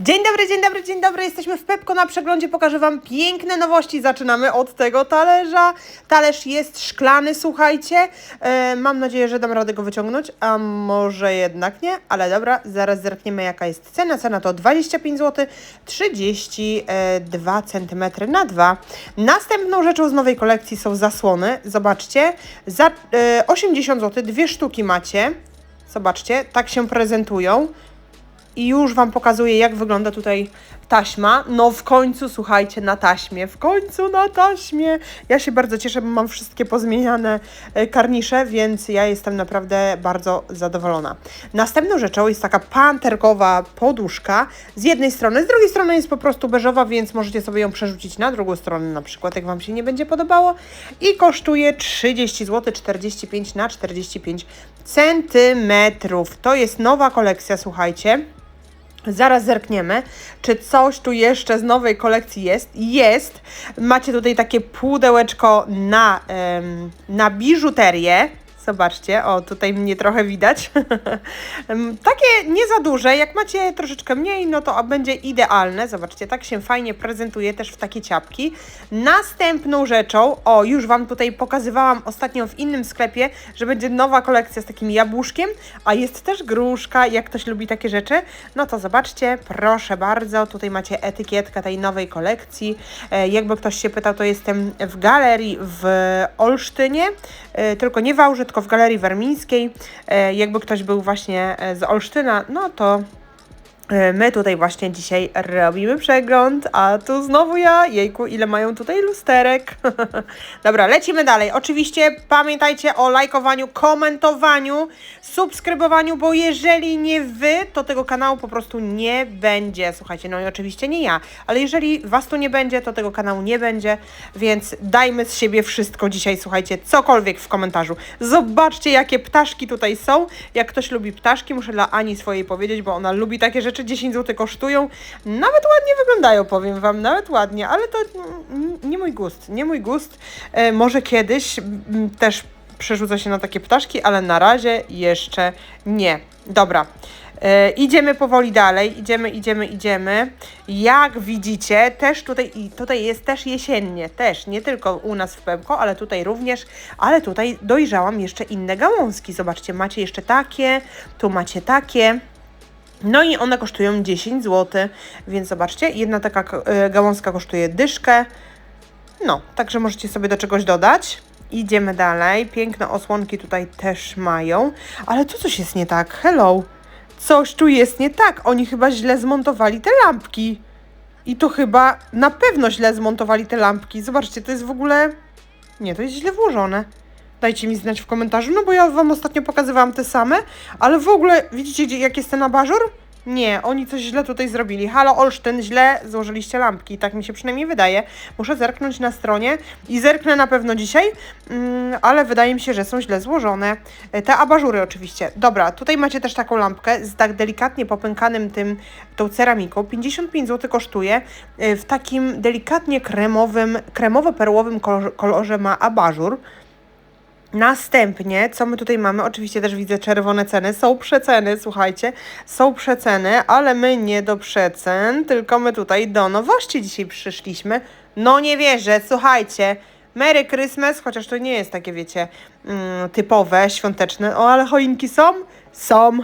Dzień dobry, dzień dobry, dzień dobry. Jesteśmy w Pepko na przeglądzie. Pokażę Wam piękne nowości. Zaczynamy od tego talerza. Talerz jest szklany, słuchajcie. E, mam nadzieję, że dam radę go wyciągnąć, a może jednak nie. Ale dobra, zaraz zerkniemy jaka jest cena. Cena to 25 zł, 32 cm na 2. Następną rzeczą z nowej kolekcji są zasłony. Zobaczcie, za e, 80 zł dwie sztuki macie. Zobaczcie, tak się prezentują. I już Wam pokazuję, jak wygląda tutaj taśma. No w końcu, słuchajcie, na taśmie. W końcu na taśmie. Ja się bardzo cieszę, bo mam wszystkie pozmieniane e, karnisze, więc ja jestem naprawdę bardzo zadowolona. Następną rzeczą jest taka panterkowa poduszka. Z jednej strony, z drugiej strony jest po prostu beżowa, więc możecie sobie ją przerzucić na drugą stronę na przykład, jak Wam się nie będzie podobało. I kosztuje 30 zł, 45 na 45 centymetrów. To jest nowa kolekcja, słuchajcie. Zaraz zerkniemy, czy coś tu jeszcze z nowej kolekcji jest. Jest. Macie tutaj takie pudełeczko na, na biżuterię. Zobaczcie, o tutaj mnie trochę widać. Em, Takie nie za duże, jak macie troszeczkę mniej, no to będzie idealne. Zobaczcie, tak się fajnie prezentuje też w takie ciapki. Następną rzeczą, o już Wam tutaj pokazywałam ostatnio w innym sklepie, że będzie nowa kolekcja z takim jabłuszkiem, a jest też gruszka, jak ktoś lubi takie rzeczy, no to zobaczcie, proszę bardzo, tutaj macie etykietkę tej nowej kolekcji. E, jakby ktoś się pytał, to jestem w galerii w Olsztynie, e, tylko nie w Wałży, w Galerii Wermińskiej. E, jakby ktoś był właśnie e, z Olsztyna, no to My tutaj właśnie dzisiaj robimy przegląd, a tu znowu ja. Jejku, ile mają tutaj lusterek. Dobra, lecimy dalej. Oczywiście pamiętajcie o lajkowaniu, komentowaniu, subskrybowaniu, bo jeżeli nie wy, to tego kanału po prostu nie będzie. Słuchajcie, no i oczywiście nie ja, ale jeżeli was tu nie będzie, to tego kanału nie będzie, więc dajmy z siebie wszystko dzisiaj, słuchajcie, cokolwiek w komentarzu. Zobaczcie, jakie ptaszki tutaj są. Jak ktoś lubi ptaszki, muszę dla Ani swojej powiedzieć, bo ona lubi takie rzeczy, 10 zł kosztują. Nawet ładnie wyglądają, powiem wam, nawet ładnie, ale to nie mój gust, nie mój gust. E, może kiedyś mm, też przerzucę się na takie ptaszki, ale na razie jeszcze nie. Dobra. E, idziemy powoli dalej, idziemy, idziemy, idziemy. Jak widzicie, też tutaj, tutaj jest też jesiennie, też, nie tylko u nas w Pemko, ale tutaj również, ale tutaj dojrzałam jeszcze inne gałązki. Zobaczcie, macie jeszcze takie, tu macie takie. No i one kosztują 10 zł, więc zobaczcie, jedna taka e, gałązka kosztuje dyszkę. No, także możecie sobie do czegoś dodać. Idziemy dalej. Piękne osłonki tutaj też mają. Ale tu coś jest nie tak. Hello. Coś tu jest nie tak. Oni chyba źle zmontowali te lampki. I to chyba na pewno źle zmontowali te lampki. Zobaczcie, to jest w ogóle... Nie, to jest źle włożone. Dajcie mi znać w komentarzu, no bo ja Wam ostatnio pokazywałam te same, ale w ogóle widzicie, jak jest ten abażur? Nie, oni coś źle tutaj zrobili. Halo Olsztyn, źle złożyliście lampki, tak mi się przynajmniej wydaje. Muszę zerknąć na stronie i zerknę na pewno dzisiaj, mm, ale wydaje mi się, że są źle złożone. E, Te abażury oczywiście. Dobra, tutaj macie też taką lampkę z tak delikatnie popękanym tym, tą ceramiką. 55 zł kosztuje. E, W takim delikatnie kremowym, kremowo-perłowym kolorze ma abażur. Następnie, co my tutaj mamy? Oczywiście też widzę czerwone ceny. Są przeceny, słuchajcie, są przeceny, ale my nie do przecen, tylko my tutaj do nowości dzisiaj przyszliśmy. No nie wierzę, słuchajcie. Merry Christmas, chociaż to nie jest takie, wiecie, mm, typowe, świąteczne. O, ale choinki są? Są.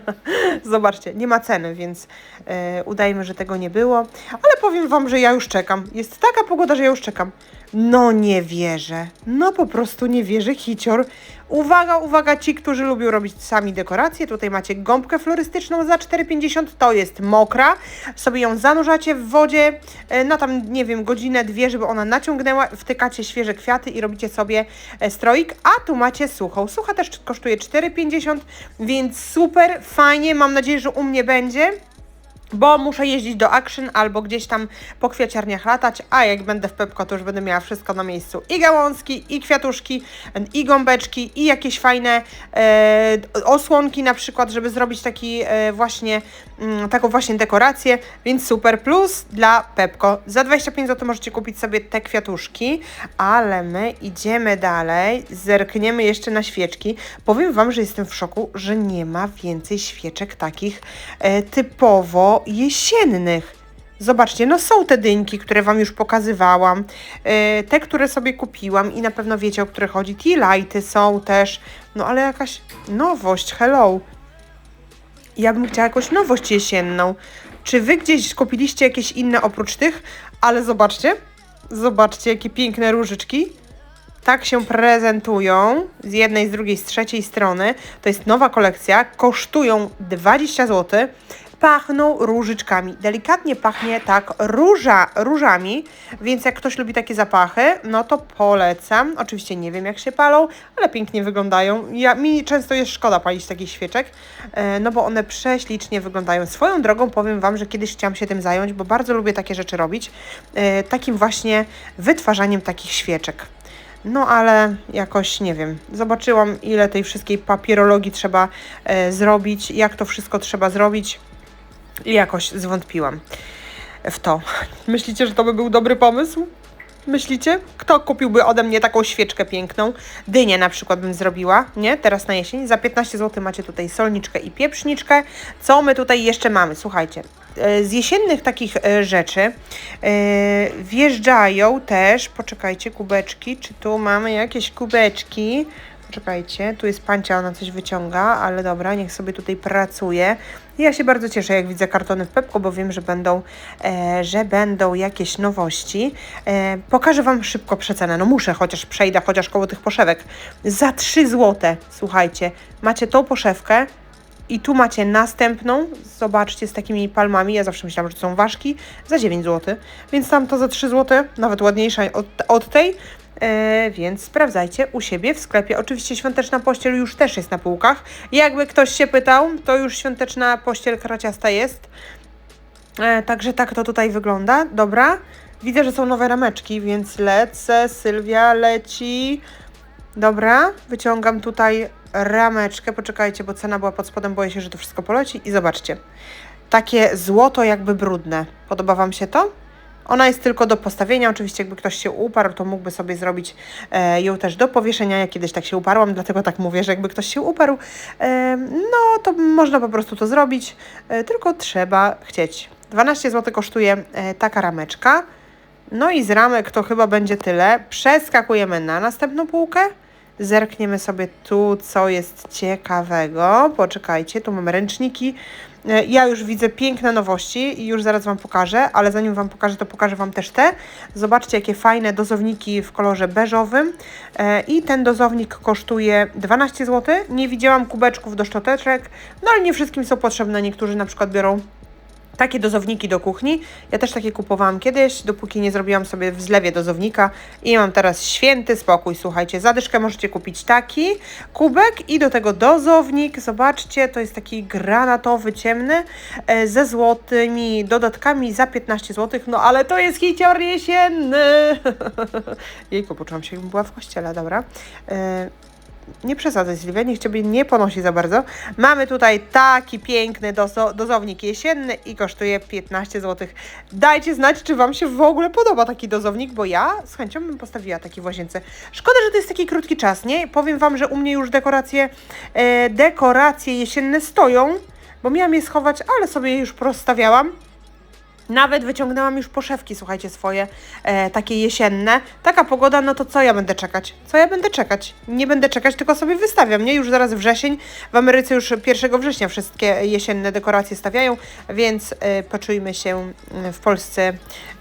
Zobaczcie, nie ma ceny, więc e, udajmy, że tego nie było. Ale powiem Wam, że ja już czekam. Jest taka pogoda, że ja już czekam. No nie wierzę. No po prostu nie wierzę, hicior. Uwaga, uwaga, ci, którzy lubią robić sami dekoracje. Tutaj macie gąbkę florystyczną za 4,50. To jest mokra. Sobie ją zanurzacie w wodzie e, na tam, nie wiem, godzinę, dwie, żeby ona naciągnęła. Wtykacie świeże kwiaty i robicie sobie e, stroik. A tu macie suchą. Sucha też kosztuje 4,50, więc super, fajnie. Mam nadzieję, że u mnie będzie bo muszę jeździć do Action albo gdzieś tam po kwiaciarniach latać, a jak będę w Pepko, to już będę miała wszystko na miejscu. I gałązki, i kwiatuszki, i gąbeczki, i jakieś fajne e, osłonki na przykład, żeby zrobić taki e, właśnie, mm, taką właśnie dekorację, więc super plus dla Pepko. Za 25 zł możecie kupić sobie te kwiatuszki, ale my idziemy dalej, zerkniemy jeszcze na świeczki. Powiem Wam, że jestem w szoku, że nie ma więcej świeczek takich e, typowo jesiennych. Zobaczcie, no są te dynki, które Wam już pokazywałam, yy, te, które sobie kupiłam i na pewno wiecie, o które chodzi. Tea są też, no ale jakaś nowość, hello. Ja bym chciała jakąś nowość jesienną. Czy Wy gdzieś kupiliście jakieś inne oprócz tych? Ale zobaczcie, zobaczcie, jakie piękne różyczki. Tak się prezentują z jednej, z drugiej, z trzeciej strony. To jest nowa kolekcja, kosztują 20 zł. Pachną różyczkami. Delikatnie pachnie tak róża, różami, więc jak ktoś lubi takie zapachy, no to polecam. Oczywiście nie wiem jak się palą, ale pięknie wyglądają. Ja, mi często jest szkoda palić takich świeczek, e, no bo one prześlicznie wyglądają. Swoją drogą powiem Wam, że kiedyś chciałam się tym zająć, bo bardzo lubię takie rzeczy robić. E, takim właśnie wytwarzaniem takich świeczek. No ale jakoś nie wiem. Zobaczyłam, ile tej wszystkiej papierologii trzeba e, zrobić, jak to wszystko trzeba zrobić i jakoś zwątpiłam w to. Myślicie, że to by był dobry pomysł? Myślicie? Kto kupiłby ode mnie taką świeczkę piękną? Dynię na przykład bym zrobiła, nie? Teraz na jesień. Za 15 zł macie tutaj solniczkę i pieprzniczkę. Co my tutaj jeszcze mamy? Słuchajcie, e, z jesiennych takich e, rzeczy e, wjeżdżają też, poczekajcie, kubeczki. Czy tu mamy jakieś kubeczki? Poczekajcie, tu jest pancia, ona coś wyciąga, ale dobra, niech sobie tutaj pracuje. Ja się bardzo cieszę, jak widzę kartony w Pepko, bo wiem, że będą, e, że będą jakieś nowości. E, pokażę Wam szybko przecenę. No muszę, chociaż przejdę, chociaż koło tych poszewek. Za 3 zł, słuchajcie, macie tą poszewkę, i tu macie następną, zobaczcie, z takimi palmami, ja zawsze myślałam, że to są ważki, za 9 zł, więc tam to za 3 zł, nawet ładniejsza od, od tej, więc sprawdzajcie u siebie w sklepie. Oczywiście świąteczna pościel już też jest na półkach. Jakby ktoś się pytał, to już świąteczna pościel kraciasta jest. E, także tak to tutaj wygląda. Dobra. Widzę, że są nowe rameczki, więc lecę. Sylwia leci. Dobra, wyciągam tutaj rameczkę. Poczekajcie, bo cena była pod spodem. Boję się, że to wszystko poleci. I zobaczcie. Takie złoto jakby brudne. Podoba Wam się to? Ona jest tylko do postawienia. Oczywiście, jakby ktoś się uparł, to mógłby sobie zrobić e, ją też do powieszenia. Ja kiedyś tak się uparłam, dlatego tak mówię, że jakby ktoś się uparł, e, no to można po prostu to zrobić, e, tylko trzeba chcieć. 12 zł kosztuje e, taka rameczka. No i z ramek to chyba będzie tyle. Przeskakujemy na następną półkę. Zerkniemy sobie tu, co jest ciekawego. Poczekajcie, tu mamy ręczniki. E, Ja już widzę piękne nowości i już zaraz Wam pokażę, ale zanim Wam pokażę, to pokażę Wam też te. Zobaczcie, jakie fajne dozowniki w kolorze beżowym. E, I ten dozownik kosztuje 12 zł. Nie widziałam kubeczków do szczoteczek, no ale nie wszystkim są potrzebne. Niektórzy na przykład biorą takie dozowniki do kuchni. Ja też takie kupowałam kiedyś, dopóki nie zrobiłam sobie w zlewie dozownika i mam teraz święty spokój. Słuchajcie, zadyszkę możecie kupić taki kubek i do tego dozownik. Zobaczcie, to jest taki granatowy, ciemny e, ze złotymi dodatkami za 15 zł. No ale to jest hicior jesienny. Jejku, poczułam się jakbym była w kościele, dobra. Nie przesadzaj Sylwia, niech Ciebie nie ponosi za bardzo. Mamy tutaj taki piękny dozo dozownik jesienny i kosztuje 15 zł. Dajcie znać, czy Wam się w ogóle podoba taki dozownik, bo ja z chęcią bym postawiła taki w łazience. Szkoda, że to jest taki krótki czas, nie? Powiem Wam, że u mnie już dekoracje, e, dekoracje jesienne stoją, bo miałam je schować, ale sobie je już rozstawiałam. Nawet wyciągnęłam już poszewki, słuchajcie, swoje e, takie jesienne. Taka pogoda, no to co ja będę czekać? Co ja będę czekać? Nie będę czekać, tylko sobie wystawiam, nie? Już zaraz wrzesień. W Ameryce już 1 września wszystkie jesienne dekoracje stawiają, więc e, poczujmy się w Polsce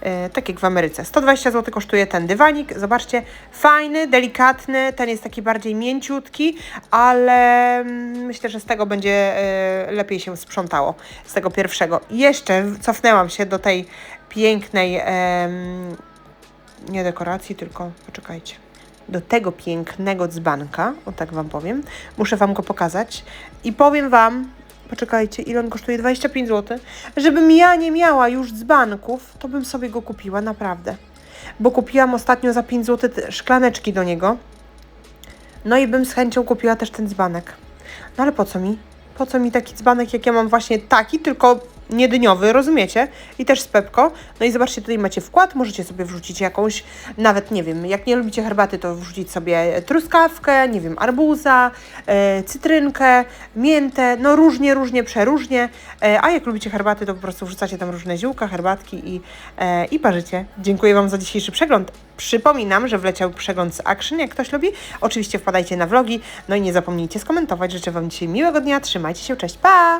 e, tak jak w Ameryce. 120 zł kosztuje ten dywanik. Zobaczcie, fajny, delikatny. Ten jest taki bardziej mięciutki, ale mm, myślę, że z tego będzie e, lepiej się sprzątało. Z tego pierwszego. Jeszcze cofnęłam się do tej pięknej, em, nie dekoracji, tylko poczekajcie. Do tego pięknego dzbanka, o tak Wam powiem. Muszę Wam go pokazać i powiem Wam, poczekajcie, ile on kosztuje? 25 zł. Żebym ja nie miała już dzbanków, to bym sobie go kupiła, naprawdę. Bo kupiłam ostatnio za 5 zł szklaneczki do niego. No i bym z chęcią kupiła też ten dzbanek. No ale po co mi? Po co mi taki dzbanek, jak ja mam właśnie taki, tylko niedniowy, rozumiecie? I też z Pepko. No i zobaczcie, tutaj macie wkład, możecie sobie wrzucić jakąś, nawet nie wiem, jak nie lubicie herbaty, to wrzucić sobie truskawkę, nie wiem, arbuza, e, cytrynkę, miętę, no różnie, różnie, przeróżnie. E, a jak lubicie herbaty, to po prostu wrzucacie tam różne ziółka, herbatki i, e, i parzycie. Dziękuję Wam za dzisiejszy przegląd. Przypominam, że wleciał przegląd z Action, jak ktoś lubi. Oczywiście wpadajcie na vlogi, no i nie zapomnijcie skomentować. Życzę Wam dzisiaj miłego dnia, trzymajcie się, cześć, pa!